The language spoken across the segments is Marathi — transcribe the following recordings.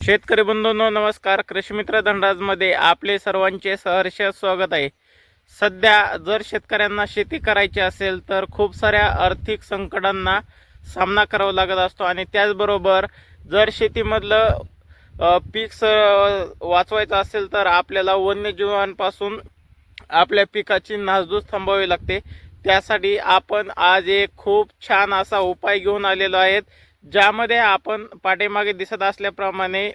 शेतकरी बंधूंनो नमस्कार. कृषीमित्र धनराजमध्ये आपले सर्वांचे सहर्ष स्वागत आहे. सध्या जर शेतकऱ्यांना शेती करायची असेल तर खूप साऱ्या आर्थिक संकटांना सामना करावा लागत असतो आणि त्याचबरोबर जर शेतीमधलं पीक स वाचवायचं असेल तर आपल्याला वन्यजीवांपासून आपल्या पिकाची नासधूस थांबवावी लागते. त्यासाठी आपण आज एक खूप छान असा उपाय घेऊन आलेलो आहेत. ज्यामध्ये आपण पाठीमागे दिसत असल्याप्रमाणे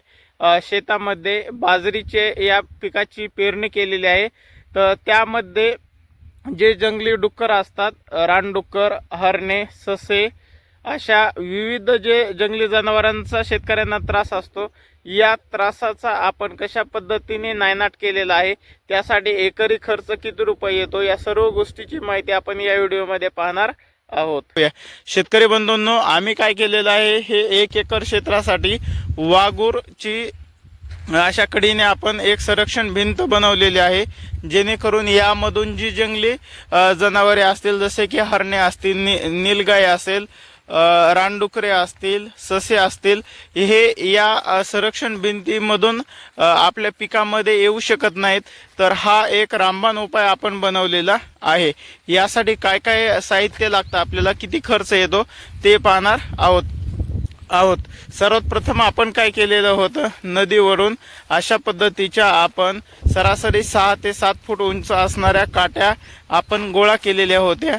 शेतामध्ये बाजरीचे या पिकाची पेरणी केलेली आहे. तर त्यामध्ये जे जंगली डुक्कर असतात रानडुक्कर हरणे ससे अशा विविध जे जंगली जनावरांचा शेतकऱ्यांना त्रास असतो या त्रासाचा आपण कशा पद्धतीने नायनाट केलेला आहे त्यासाठी एकरी खर्च किती रुपये येतो या सर्व गोष्टीची माहिती आपण या व्हिडिओमध्ये पाहणार आहोत. शेतकरी बंधूंनो आम्ही काय केलेलं आहे? हे एक एकर क्षेत्रासाठी वागूरची अशा कडीने आपण एक संरक्षण भिंत बनवलेली आहे जेणेकरून यामधून जी जंगली जनावरे असतील जसे की हरणे असतील नि नीलगाय असेल रानडुकरे असतील ससे असतील हे या संरक्षण भिंतीमधून आपल्या पिकामध्ये येऊ शकत नाहीत. तर हा एक रामबाण उपाय आपण बनवलेला आहे. यासाठी काय काय साहित्य लागतं आपल्याला किती खर्च येतो ते पाहणार आहोत. आहोत. सर्वात प्रथम आपण काय केलेलं होतं? नदीवरून अशा पद्धतीच्या आपण सरासरी सहा ते सात फूट उंच असणाऱ्या काट्या आपण गोळा केलेल्या होत्या.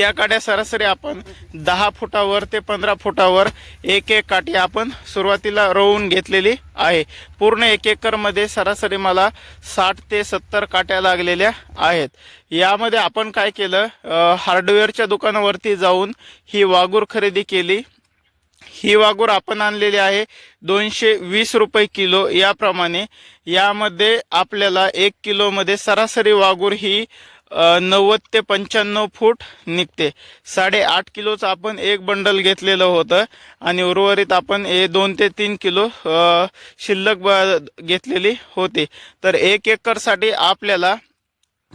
त्या काड्या सरासरी आपण दहा फुटावर ते पंधरा फुटावर एक एक काठी आपण सुरुवातीला रोवून घेतलेली आहे. पूर्ण एक एकरमध्ये सरासरी मला साठ ते सत्तर काट्या लागलेल्या आहेत. यामध्ये आपण काय केलं हार्डवेअरच्या दुकानावरती जाऊन ही वागूर खरेदी केली. ही वागूर आपण आणलेली आहे दोनशे वीस रुपये किलो याप्रमाणे. यामध्ये आपल्याला एक किलोमध्ये सरासरी वागूर ही नव्वद ते पंच्याण्णव फूट निघते. साडेआठ किलोचं आपण एक बंडल घेतलेलं होतं आणि उर्वरित आपण हे दोन ते तीन किलो शिल्लक ब- घेतलेली होती. तर एक एकरसाठी आपल्याला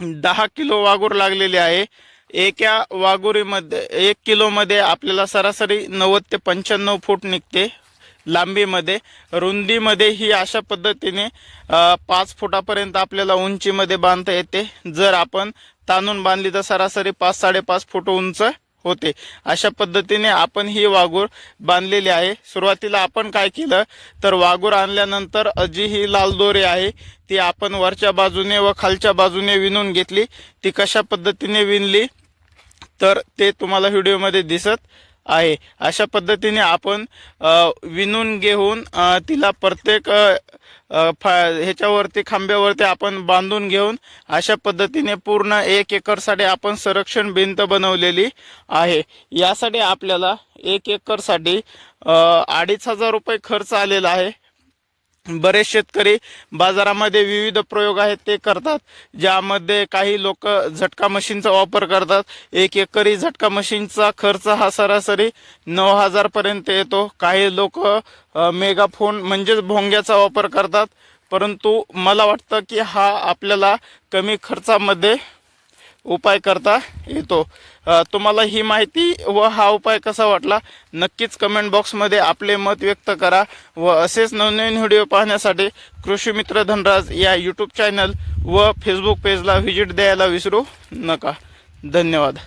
दहा किलो वागूर लागलेली आहे. एका वागुरीमध्ये एक किलोमध्ये आपल्याला सरासरी नव्वद ते पंच्याण्णव फूट निघते. लांबीमध्ये रुंदीमध्ये ही अशा पद्धतीने पाच फुटापर्यंत आपल्याला उंचीमध्ये बांधता येते. जर आपण ताणून बांधली तर सरासरी पाच साडेपाच फूट उंच होते. अशा पद्धतीने आपण ही वाघूर बांधलेली आहे. सुरुवातीला आपण काय केलं तर वाघूर आणल्यानंतर जी ही लाल दोरी आहे ती आपण वरच्या बाजूने व खालच्या बाजूने विणून घेतली. ती कशा पद्धतीने विणली तर ते तुम्हाला व्हिडिओमध्ये दिसत आहे. अशा पद्धतीने आपण विणून घेऊन तिला प्रत्येक फा ह्याच्यावरती खांब्यावरती आपण बांधून घेऊन अशा पद्धतीने पूर्ण एक एकरसाठी आपण संरक्षण भिंत बनवलेली आहे. यासाठी आपल्याला एक एकरसाठी अडीच हजार रुपये खर्च आलेला आहे. बरेच शेतकरी बाजारामध्ये विविध प्रयोग आहेत ते करतात. ज्यामध्ये काही लोक झटका मशीनचा वापर करतात. एक एकरी झटका मशीनचा खर्च हा सरासरी नऊ हजारपर्यंत येतो. काही लोक मेगाफोन म्हणजेच भोंग्याचा वापर करतात. परंतु मला वाटतं की हा आपल्याला कमी खर्चामध्ये उपाय करता येतो. तुम्हाला ही माहिती व हा उपाय कसा वाटला नक्कीच कमेंट बॉक्समध्ये आपले मत व्यक्त करा व असेच नवनवीन व्हिडिओ पाहण्यासाठी कृषी मित्र धनराज या यूट्यूब चॅनल व फेसबुक पेजला व्हिजिट द्यायला विसरू नका. धन्यवाद.